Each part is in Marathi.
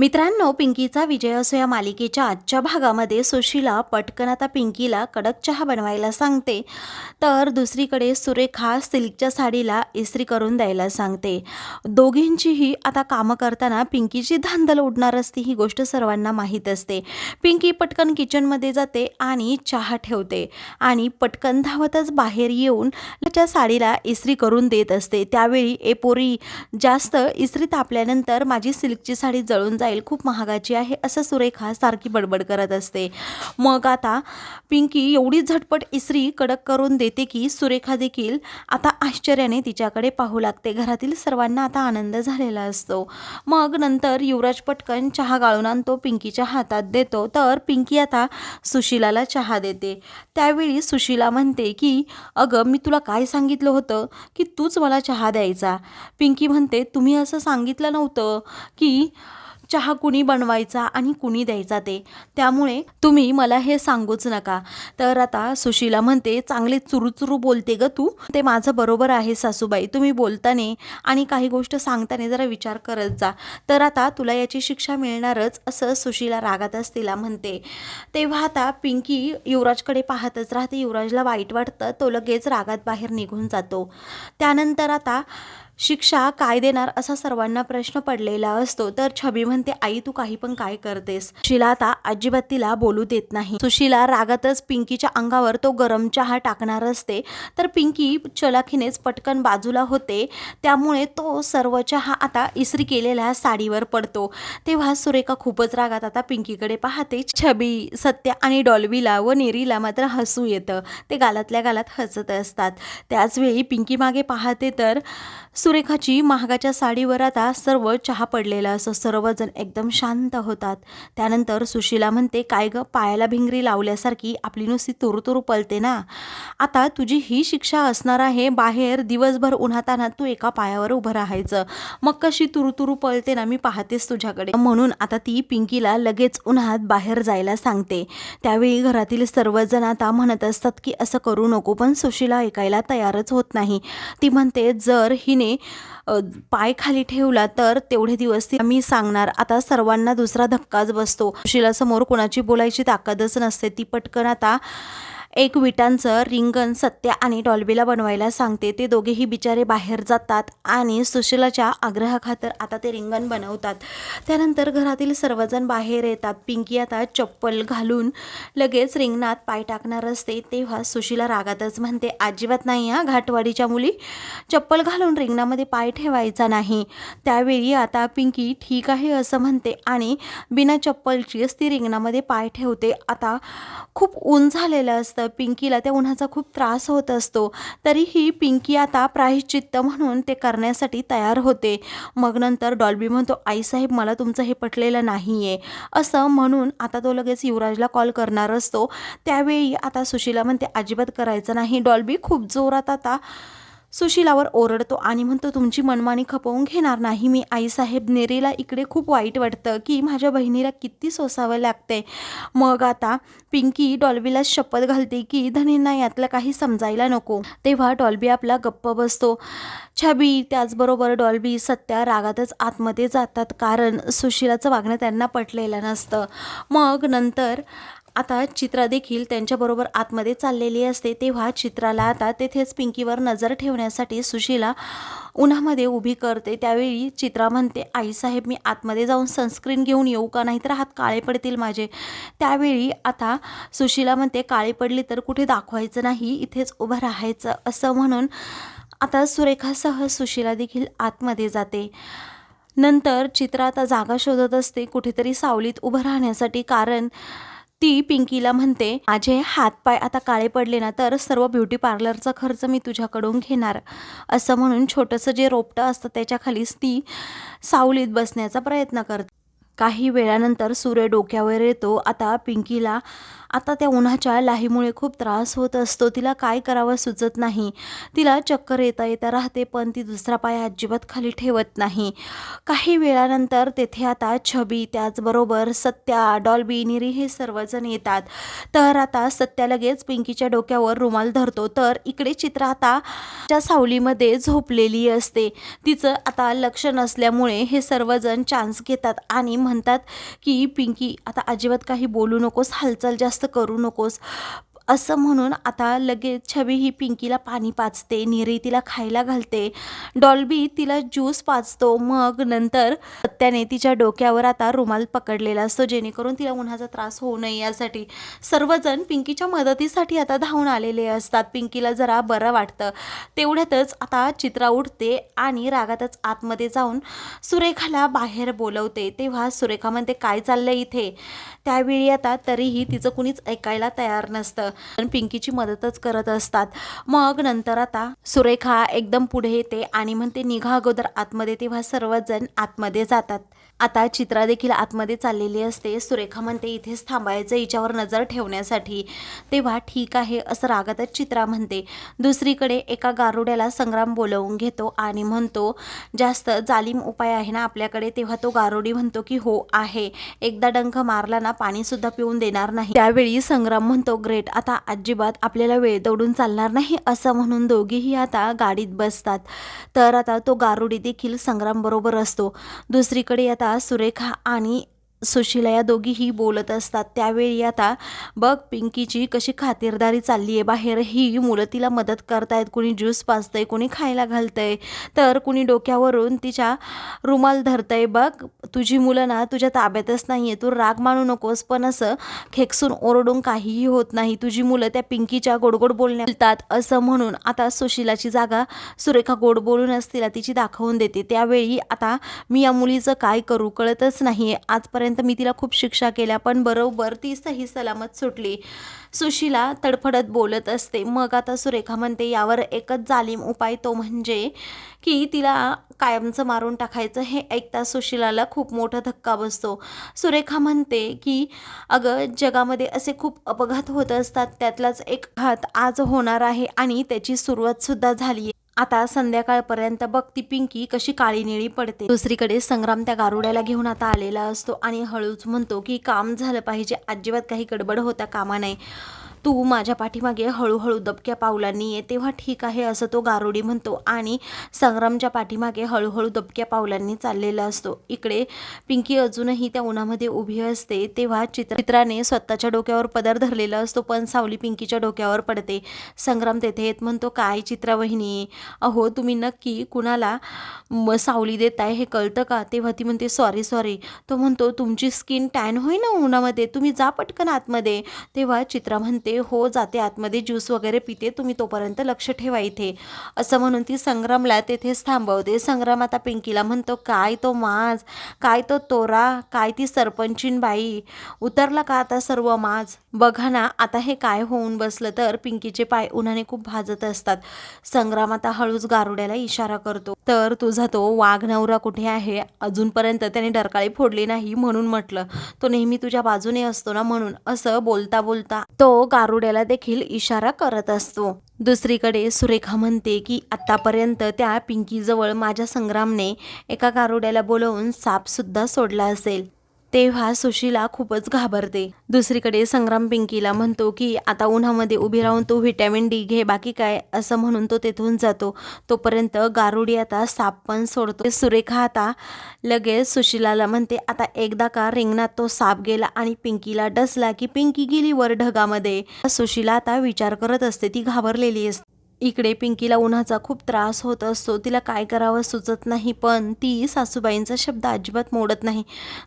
मित्रांनो पिंकीचा विजय असो या मालिकेच्या आजच्या भागामध्ये सुशीला पटकन आता पिंकीला कडक चहा बनवायला सांगते. तर दुसरीकडे सुरेखा सिल्कच्या साडीला इस्त्री करून द्यायला सांगते. दोघींचीही आता कामं करताना पिंकीची धांदल उडणार असते ही गोष्ट सर्वांना माहीत असते. पिंकी पटकन किचनमध्ये जाते आणि चहा ठेवते आणि पटकन धावतच बाहेर येऊन त्याच्या साडीला इस्त्री करून देत असते. त्यावेळी ए पोरी जास्त इस्त्री तापल्यानंतर माझी सिल्कची साडी जळून जाईल. खूप महागाची आहे असं सुरेखा सारखी बडबड करत असते. मग आता पिंकी एवढी झटपट इसरी कडक करून देते की सुरेखा देखील आता आश्चर्याने तिच्याकडे पाहू लागते. घरातील सर्वांना आता आनंद झालेला असतो. मग नंतर युवराज पटकन चहा गाळून आणतो पिंकीच्या हातात देतो. तर पिंकी आता सुशिलाला चहा देते. त्यावेळी सुशिला म्हणते की अगं मी तुला काय सांगितलं होतं की तूच मला चहा द्यायचा? पिंकी म्हणते तुम्ही असं सांगितलं नव्हतं की चहा कुणी बनवायचा आणि कुणी द्यायचा ते. त्यामुळे तुम्ही मला हे सांगूच नका. तर आता सुशीला म्हणते चांगले चुरूचुरू बोलते ग तू. ते माझं बरोबर आहे सासूबाई. तुम्ही बोलताने आणि काही गोष्ट सांगताना जरा विचार करत जा. तर आता तुला याची शिक्षा मिळणारच असं सुशीला रागातच तिला म्हणते. तेव्हा आता पिंकी युवराजकडे पाहतच राहते. युवराजला वाईट वाटतं. तो लगेच रागात बाहेर निघून जातो. त्यानंतर आता शिक्षा काय देणार असा सर्वांना प्रश्न पडलेला असतो. तर छबी म्हणते आई तू काही पण काय करतेस. शिला आता अजिबात तिला बोलू देत नाही. सुशिला रागातच पिंकीच्या अंगावर तो गरम चहा टाकणार असते. तर पिंकी चलाखीनेच पटकन बाजूला होते. त्यामुळे तो सर्व चहा आता इस्त्री केलेल्या साडीवर पडतो. तेव्हा सुरेखा खूपच रागात आता पिंकीकडे पाहते. छबी सत्य आणि डॉल्बीला व नेरीला मात्र हसू येतं. ते गालातल्या गालात हसत असतात. त्याचवेळी पिंकी मागे पाहते तर सुरेखाची महागाच्या साडीवर आता सर्व चहा पडलेला असं सर्वजण एकदम शांत होतात. त्यानंतर सुशीला म्हणते काय ग पायाला भिंगरी लावल्यासारखी आपली नुसती तुरुतुरू पलते ना. आता तुझी ही शिक्षा असणार आहे बाहेर दिवसभर उन्हातानात तू एका पायावर उभं राहायचं. मग कशी तुरुतुरू पळते ना मी पाहतेस तुझ्याकडे. म्हणून आता ती पिंकीला लगेच उन्हात बाहेर जायला सांगते. त्यावेळी घरातील सर्वजण आता म्हणत असतात की असं करू नको पण सुशीला ऐकायला तयारच होत नाही. ती म्हणते जर हिने पाय खाली ठेवला तर तेवढे दिवस ती मी सांगणार. आता सर्वांना दुसरा धक्काच बसतो. शिलासमोर समोर कोणाची बोलायची ताकदच नसते. ती पटकन आता एक विटांचं रिंगण सत्य आणि डॉल्बीला बनवायला सांगते. ते दोघेही बिचारे बाहेर जातात आणि सुशीलाच्या आग्रहाखातर आता ते रिंगण बनवतात. त्यानंतर घरातील सर्वजण बाहेर येतात. पिंकी आता चप्पल घालून लगेच रिंगणात पाय टाकणार असते. तेव्हा सुशीला रागातच म्हणते अजिबात नाही हा घाटवाडीच्या मुली. चप्पल घालून रिंगणामध्ये पाय ठेवायचा नाही. त्यावेळी आता पिंकी ठीक आहे असं म्हणते आणि बिना चप्पलचीच ती रिंगणामध्ये पाय ठेवते. आता खूप ऊन झालेलं असतं. पिंकीला त्या उन्हाचा खूप त्रास होत असतो. तरीही पिंकी आता प्रायश्चित्त म्हणून ते करण्यासाठी तयार होते. मग नंतर डॉल्बी म्हणतो आईसाहेब मला तुमचं हे पटलेलं नाही आहे असं म्हणून आता तो लगेच युवराजला कॉल करणार असतो. त्यावेळी आता सुशीला म्हणते अजिबात करायचं नाही. डॉल्बी खूप जोरात आता सुशीलावर ओरडतो आणि म्हणतो तुमची मनमानी खपवून घेणार नाही. मी आईसाहेब नेरेला इकडे खूप वाईट वाटतं की माझ्या बहिणीला किती सोसावं लागते मग आता पिंकी डॉल्बीला शपथ घालते की धनींना यातलं काही समजायला नको. तेव्हा डॉल्बी आपला गप्प बसतो. छबी त्याचबरोबर डॉल्बी सत्या रागातच आतमध्ये जातात कारण सुशिलाचं वागणं त्यांना पटलेलं नसतं. मग नंतर आता चित्रा देखील त्यांच्याबरोबर आतमध्ये चाललेली असते. तेव्हा चित्राला आता तेथेच पिंकीवर नजर ठेवण्यासाठी सुशीला उन्हामध्ये उभी करते. त्यावेळी चित्रा म्हणते आईसाहेब मी आतमध्ये जाऊन सनस्क्रीन घेऊन येऊ का? नाही तर हात काळे पडतील माझे. त्यावेळी आता सुशीला म्हणते काळे पडली तर कुठे दाखवायचं नाही? इथेच उभं राहायचं. असं म्हणून आता सुरेखासह सुशीला देखील आतमध्ये जाते. नंतर चित्रा आता जागा शोधत असते कुठेतरी सावलीत उभं राहण्यासाठी. कारण ती पिंकीला म्हणते माझे हातपाय आता काळे पडले ना तर सर्व ब्युटी पार्लरचा खर्च मी तुझ्याकडून घेणार. असं म्हणून छोटंसं जे रोपटं असतं त्याच्याखालीच ती सावलीत बसण्याचा प्रयत्न करते. काही वेळानंतर सूर्य डोक्यावर येतो. आता पिंकीला आता त्या उन्हाच्या लाहीमुळे खूप त्रास होत असतो. तिला काय करावं सुचत नाही. तिला चक्कर येता येता राहते पण ती दुसरा पाय अजिबात खाली ठेवत नाही. काही वेळानंतर तेथे आता छबी त्याचबरोबर सत्या डॉल्बी निरी हे सर्वजण येतात. तर आता सत्या लगेच पिंकीच्या डोक्यावर रुमाल धरतो. तर इकडे चित्र आता च्या सावलीमध्ये झोपलेली असते. तिचं आता लक्ष नसल्यामुळे हे सर्वजण चान्स घेतात आणि म्हणतात की पिंकी आता अजिबात काही बोलू नकोस. हालचाल जास्त करू नकोस. असं म्हणून आता लगेच छबी ही पिंकीला पाणी पाचते निरी तिला खायला घालते. डॉल्बी तिला ज्यूस पाचतो मग नंतर त्याने तिच्या डोक्यावर आता रुमाल पकडलेला असतो जेणेकरून तिला उन्हाचा त्रास होऊ नये यासाठी. सर्वजण पिंकीच्या मदतीसाठी आता धावून आलेले असतात. पिंकीला जरा बरं वाटतं. तेवढ्यातच आता चित्रा उठते आणि रागातच आतमध्ये जाऊन सुरेखाला बाहेर बोलवते. तेव्हा सुरेखा म्हणते काय चाललंय इथे? त्यावेळी आता तरीही तिचं कुणीच ऐकायला तयार नसतं. पिंकीची मदतच करत असतात. मग नंतर आता सुरेखा एकदम पुढे येते आणि म्हणते निघा अगोदर आतमध्ये तेव्हा सर्वजण आतमध्ये जातात. आता चित्रा देखील आतमध्ये चाललेली असते. सुरेखा म्हणते इथेच थांबायचं हिच्यावर नजर ठेवण्यासाठी. तेव्हा ठीक आहे असं रागातच चित्रा म्हणते. दुसरीकडे एका गारुड्याला संग्राम बोलवून घेतो आणि म्हणतो जास्त जालिम उपाय आहे ना आपल्याकडे. तेव्हा तो गारुडी म्हणतो की हो आहे. एकदा डंख मारला ना पाणीसुद्धा पिऊन देणार नाही. त्यावेळी संग्राम म्हणतो ग्रेट आता अजिबात आपल्याला वेळ दौडून चालणार नाही असं म्हणून दोघेही आता गाडीत बसतात. तर आता तो गारुडी देखील संग्राम बरोबर असतो. दुसरीकडे आता सुरेखा आणि सुशीला या दोघीही बोलत असतात. त्यावेळी आता बघ पिंकीची कशी खातिरदारी चालली आहे. बाहेरही मुलं तिला मदत करतायत. कुणी ज्यूस पाजतंय कुणी खायला घालतंय. तर कुणी डोक्यावरून तिच्या रुमाल धरतंय. बघ तुझी मुलं ना तुझ्या ताब्यातच नाही आहे तू राग मानू नकोस पण असं खेकसून ओरडून काहीही होत नाही. तुझी मुलं त्या पिंकीच्या गोडगोड बोलण्यात असं म्हणून आता सुशीलाची जागा सुरेखा गोड बोलूनच तिला तिची दाखवून देते. त्यावेळी आता मी या मुलीचं काय करू कळतच नाही आहे आतापर्यंत मी तिला खूप शिक्षा केल्या पण बरोबर ती सही सलामत सुटली. सुशीला तडफडत बोलत असते. मग आता सुरेखा म्हणते यावर एकच जालिम उपाय तो म्हणजे की तिला कायमचं मारून टाकायचं. हे ऐकता सुशिलाला खूप मोठा धक्का बसतो. सुरेखा म्हणते की अगं जगामध्ये असे खूप अपघात होत असतात. त्यातलाच एक घात आज होणार आहे आणि त्याची सुरुवातसुद्धा झाली आहे आता संध्याकाळपर्यंत बघ ती पिंकी कशी काळी निळी पडते. दुसरीकडे संग्राम त्या गारुड्याला घेऊन आता आलेला असतो आणि हळूच म्हणतो की काम झालं पाहिजे. अजिबात काही गडबड होता कामा नाही तू माझ्या पाठीमागे हळूहळू दबक्या पावलांनी ये तेव्हा ठीक आहे असं तो गारुडी म्हणतो. आणि संग्रामच्या पाठीमागे हळूहळू दबक्या पावलांनी चाललेला असतो. इकडे पिंकी अजूनही त्या उन्हामध्ये उभी असते तेव्हा चित्र चित्राने स्वतःच्या डोक्यावर पदर धरलेला असतो पण सावली पिंकीच्या डोक्यावर पडते. संग्राम तेथे येत म्हणतो काय चित्रा वहिनी अहो तुम्ही नक्की कुणाला सावली देताय हे कळतं का? तेव्हा ती म्हणते सॉरी सॉरी तो म्हणतो तुमची स्किन टॅन होई ना उन्हामध्ये तुम्ही जा पटकन आतमध्ये. तेव्हा चित्रा म्हणते हो जाते आतमध्ये ज्यूस वगैरे पिते तुम्ही तोपर्यंत लक्ष ठेवा इथे. असं म्हणून ती संग्रामला तेथेच थांबवते. संग्राम आता पिंकीला म्हणतो काय तो माज? काय तो तोरा? काय ती सरपंचीन बाई उतरला का आता सर्व माज? बघा ना आता हे काय होऊन बसलं तर पिंकीचे पाय उन्हाने खूप भाजत असतात. संग्राम आता हळूच गारुड्याला इशारा करतो. तर तुझा तो वाघ नवरा कुठे आहे? अजूनपर्यंत त्याने डरकाळी फोडली नाही म्हणून म्हटलं. तो नेहमी तुझ्या बाजूने असतो ना म्हणून असं बोलता बोलता तो गारुड्याला देखील इशारा करत असतो. दुसरीकडे सुरेखा म्हणते की आत्तापर्यंत त्या पिंकीजवळ माझ्या संग्रामने एका गारुड्याला बोलवून सापसुद्धा सोडला असेल. तेव्हा सुशीला खूपच घाबरते. दुसरीकडे संग्राम पिंकीला म्हणतो की आता उन्हामध्ये उभी राहून तू व्हिटॅमिन डी घे बाकी काय? असं म्हणून तो तेथून जातो. तोपर्यंत गारुडी आता साप पण सोडतो. सुरेखा आता लगेच सुशीलाला म्हणते आता एकदा का रिंगणात तो साप गेला आणि पिंकीला डसला की पिंकी गेली वर ढगामध्ये? सुशीला आता विचार करत असते ती घाबरलेली असते. इकडे पिंकीला उन्हाचा खूप त्रास होत असतो. तिला काय करावं सुचत नाही पण ती सासूबाईंचा शब्द अजिबात मोडत नाही.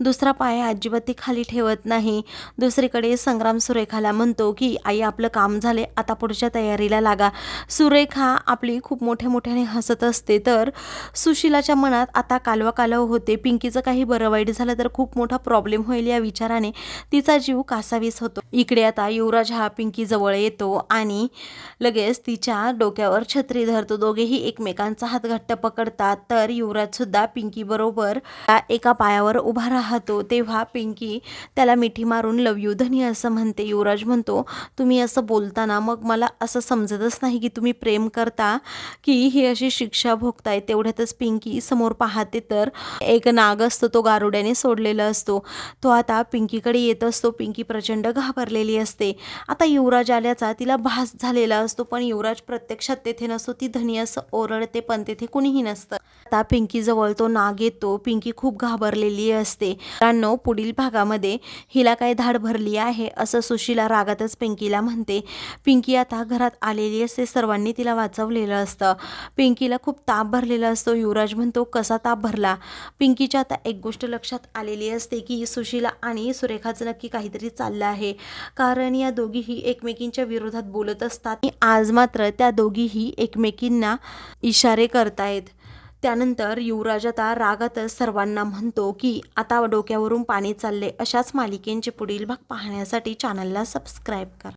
दुसरा पाय अजिबात ती खाली ठेवत नाही. दुसरीकडे संग्राम सुरेखाला म्हणतो की आई आपलं काम झाले आता पुढच्या तयारीला लागा. सुरेखा आपली खूप मोठ्या मोठ्याने हसत असते. तर सुशिलाच्या मनात आता कालवा कालव होते. पिंकीचं काही बरं वाईट झालं तर खूप मोठा प्रॉब्लेम होईल या विचाराने तिचा जीव कासावीस होतो. इकडे आता युवराज हा पिंकीजवळ येतो आणि लगेच तिच्या डोक्यावर छत्री धरतो. दोघेही एकमेकांचा हात घट्ट पकडतात. तर युवराज सुद्धा पिंकी बरोबर एका पायावर उभा राहतो. तेव्हा पिंकी त्याला मिठी मारून लव यू धनी असं म्हणते. युवराज म्हणतो तुम्ही असं बोलताना मग मला असं समजतच नाही की तुम्ही प्रेम करता की ही अशी शिक्षा भोगताय. तेवढ्यातच पिंकी समोर पाहते तर एक नाग असतो तो गारुड्याने सोडलेला असतो. तो आता पिंकीकडे येत असतो. पिंकी प्रचंड घाबरलेली असते. आता युवराज आल्याचा तिला भास झालेला असतो पण युवराज प्रत्यक्षात तेथे नसतो ती धनी असं ओरडते पण तेथे कुणीही नसतं. आता पिंकीजवळ तो नाग येतो. पिंकी खूप घाबरलेली असते. मित्रांनो पुढील भागामध्ये हिला काय धाड भरली आहे असं सुशीला रागातच पिंकीला म्हणते. पिंकी आता घरात आलेली असते. सर्वांनी तिला वाचवलेलं असतं. पिंकीला खूप ताप भरलेला असतो. युवराज म्हणतो कसा ताप भरला? पिंकीच्या आता एक गोष्ट लक्षात आलेली असते की सुशीला आणि सुरेखाचं नक्की काहीतरी चाललं आहे. कारण या दोघीही एकमेकींच्या विरोधात बोलत असतात. आणि आज मात्र त्या दोघीही एकमेकींना इशारे करतायत. त्यानंतर युवराज आता रागातच सर्वांना म्हणतो की आता डोक्यावरून पाणी चालले अशाच मालिकेंचे पुढील भाग पाहण्यासाठी चॅनलला सबस्क्राईब करा.